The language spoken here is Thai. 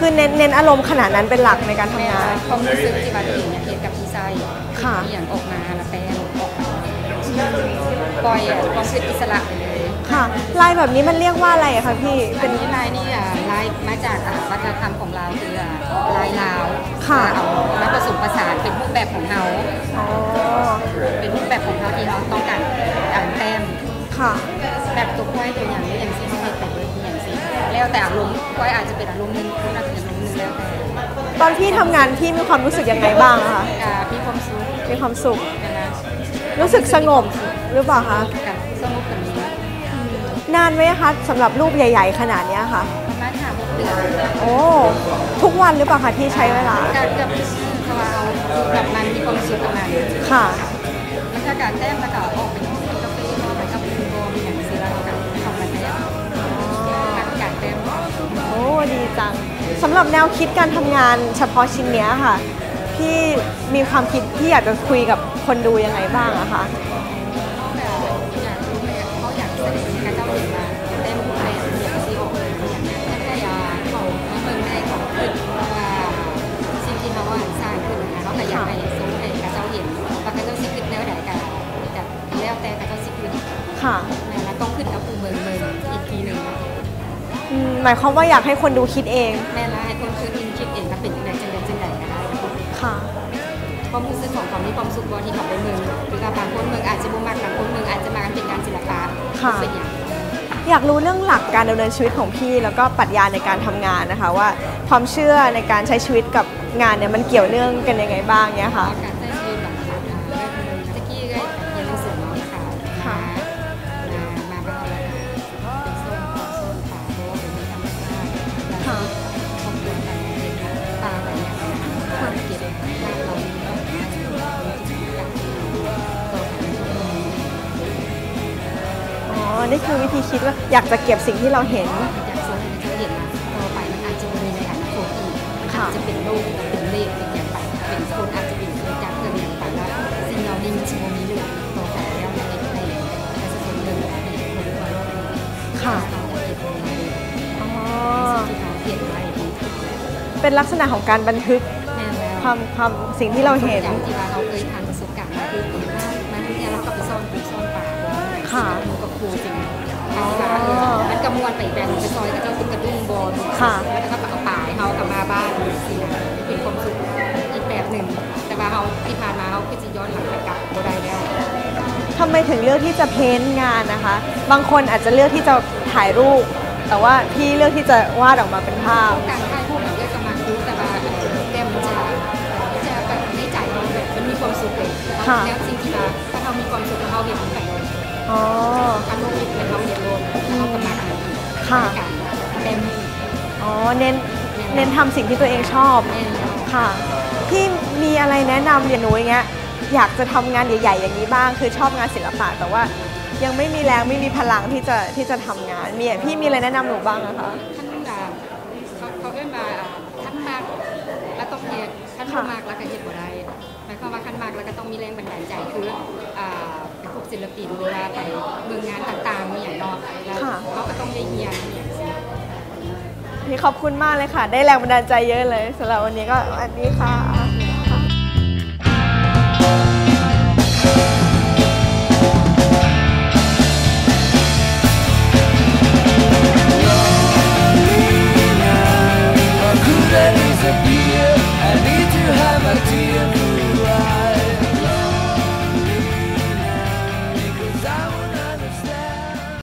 คือเน้นเน้นอารมณ์ขนาดนั้นเป็นหลักในการทำแม่งานความรู้สึกที่ว่าตัวเองเนี่ยเห็นกับพี่ไส้ค่ะที่อย่างออกมาแล้วแปลงออกมาปล่อยอะความคิดอิสระไปเลยค่ะลายแบบนี้มันเรียกว่าอะไรอะคะพี่เป็เป็นนนี้ลายนี่อะลายมาจากอะวัฒนธรรมของเราคืออะลายลาวค่ะเอามาผสมผสานเป็นรูปแบบของเราอ๋อเป็นรูปแบบของเราที่เราต้องการอ่านแต้มค่ะ แบบตัวควายตัวอย่างนี้ แล้วแต่อารมณ์ควายอาจจะเป็นอารมณ์หนึงคุณอาจจะเป็นอารมณ์หนึงแล้วแต่ตอนพี่ทำงานพี่มีความรู้สึกยังไงบ้างอะคะอ่ามีความสุขมีความสุขนะรู้สึกสงบหรือเปล่าคะ กับสนุกกับนี้นานไหมคะสำหรับรูปใหญ่ ๆ ขนาดเนี้ยค่ะ ประมาณห้าหกเดือนโอ้ทุกวันหรือเปล่าคะที่ใช้เวลาการกับเพราะว่าเอาอยู่กับมันมีความสุขกับมันค่ะ มันก็การแต้มแล้วก็ ดีจังสำหรับแนวคิดการทำงานเฉพาะชิ้นเนี้ยค่ะ พี่มีความคิดที่อยากจะคุยกับคนดูยังไงบ้างอะคะแบบอยากรู้เลยเขาอยากแสดงให้กับเจ้าเห็นว่าเต้นผู้แทนอย่างซีออกมาอย่างนี้แค่ยาเขาไม่เบิ่งได้ของขึ้นว่าสิ่งที่เขาอ่านสร้างขึ้นนะ หมายความว่าอยากให้คนดูคิดเองแม่ละให้คนคืออินคิดเองว่าเป็นยังไงจังใดจังใดก็ได้ค่ะความรู้สึกของเขามีความสุขบอที่เขาไปเมืองหรือกับบางคนเมืองอาจจะบ่มักบางคนเมืองอาจจะมากันเป็นงานศิลปะค่ะเป็นอย่างอยากรู้เรื่องหลักการดำเนินชีวิตของพี่ แล้วก็ปรัชญาในการทำงานนะคะว่าความเชื่อในการใช้ชีวิตกับงานเนี่ยมันเกี่ยวเนื่องกันยังไงบ้างเนี่ยค่ะ นี่คือวิธีคิดว่าอยากจะเก็บสิ่งที่เราเห็นอยากส่งให้เขาเห็นนะต่อไปมันอาจจะมีในอนาคตอีกมันอาค่ะจจะเป็นโลกเป็นเลขเป็นอย่างไปเป็นคนอาจจะเป็นคนจากเกินอย่างไปแล้วสิ่งเหล่านี้มันจะมีเหลือต่อไปแล้วในในในสังคมเดิมในคนทั่วโลกนี้ค่ะเราจะเก็บไว้อ๋อสิ่งที่เราเก็บไว้ดีเป็นลักษณะของการบันทึกแม่แล้วความความสิ่งที่เราเห็นอย่างที่ว่าเราเคยผ่านประสบการณ์มาคือว่ามาที่เนี่ยเราก็ไปซ่อนปูซ่อนป่าค่ะมูกับครู ไปอีกแบบหนึงไปซอยกับเจ้าตุ๊กกระดุ้งบอลค่ะ แล้วก็เอาป่าให้เขากลับมาบ้านสินะเป็นความสุขอีกแบบหนึ่ง แต่ว่าเขาที่ผ่านมาเขาคือจะย้อนหลังไปกลับบ่ได้แล้วทำไมถึงเลือกที่จะเพ้นท์งานนะคะ บางคนอาจจะเลือกที่จะถ่ายรูป แต่ว่าพี่เลือกที่จะวาดออกมาเป็นภาพการถ่ายรูปมันก็กำลังรู้แต่ว่าเอ่อแต้มมันจะมันจะแบบในใจเราแบบมันมีความสุขเลยค่ะแล้วสิ่งที่ว่าถ้าเรามีความสุขแล้วเราเห็นมันไปเลยอ๋อถ้าเราเห็นมันเราเห็น ค่ะการเต็มอ๋อเน้นเน้นทำสิ่งที่ตัวเองชอบแน่นแล้วค่ะ พี่มีอะไรแนะนำอย่างหนูอย่างเงี้ย อยากจะทำงานใหญ่ ๆ อย่างนี้บ้าง คือชอบงานศิลปะแต่ว่ายังไม่มีแรงไม่มีพลังที่จะที่จะทำงาน มีพี่มีอะไรแนะนำหนูบ้างนะคะขั้น เข้มากแล้วก็เห็นว่าได้หมายความว่าคันมากแล้วก็ต้องมีแรงบันดาลใจคือไปพวกศิลปินเวลาไปเมืองงานต่างๆมีอย่างนอกแล้วเขาก็ต้องได้เฮียนนี่ขอบคุณมากเลยค่ะ ได้แรงบันดาลใจเยอะเลยสำหรับวันนี้ก็อันนี้ค่ะจะ